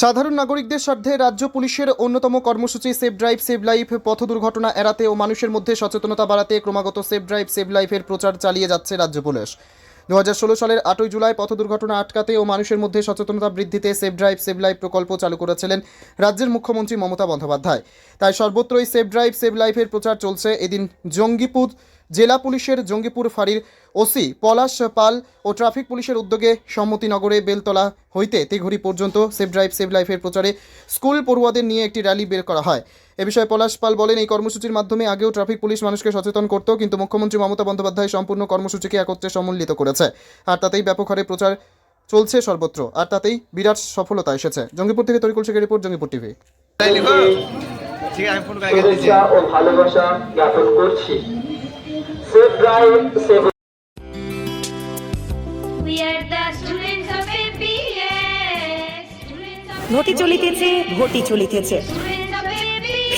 সাধারণ নাগরিকদের স্বার্থে রাজ্য পুলিশের অন্যতম কর্মসূচি সেভ ড্রাইভ সেভ লাইফ পথ দুর্ঘটনা এড়াতে ও মানুষের মধ্যে সচেতনতা বাড়াতে ক্রমাগত সেফ ড্রাইভ সেভ লাইফের প্রচার চালিয়ে যাচ্ছে রাজ্য পুলিশ। দু হাজার ষোলো সালের আটই জুলাই পথ দুর্ঘটনা আটকাতে ও মানুষের মধ্যে সচেতনতা বৃদ্ধিতে সেভ ড্রাইভ সেভ লাইফ প্রকল্প চালু করেছিলেন রাজ্যের মুখ্যমন্ত্রী মমতা বন্দ্যোপাধ্যায়। তাই সর্বত্রই সেভ ড্রাইভ সেভ লাইফের প্রচার চলছে। এদিন জঙ্গিপুর জেলা পুলিশের জঙ্গিপুর ফাঁড়ির ওসি পলাশ পাল ও ট্রাফিক পুলিশের উদ্যোগে সম্মতিনগরে বেলতলা হইতে তেঘুরি পর্যন্ত সেভ ড্রাইভ সেভ লাইফের প্রচারে স্কুল পড়ুয়াদের নিয়ে একটি র্যালি বের করা হয়। এ বিষয়ে পলাশ পাল বলেন, এই কর্মসূচির মাধ্যমে আগেও ট্রাফিক পুলিশ মানুষকে সচেতন করত, কিন্তু মুখ্যমন্ত্রী মমতা বন্দ্যোপাধ্যায় সম্পূর্ণ কর্মসূচিকে একত্রে সমন্বিত করেছে। আর তাতেই ব্যাপক হারে প্রচার চলছে সর্বত্র। আর তাতেই বিরাট সফলতা এসেছে। জঙ্গিপুর থেকে তরিকুল শেখের রিপোর্ট, জঙ্গিপুর টিভি। ঘটি চলিতেছে ঘটি চলিতেছে.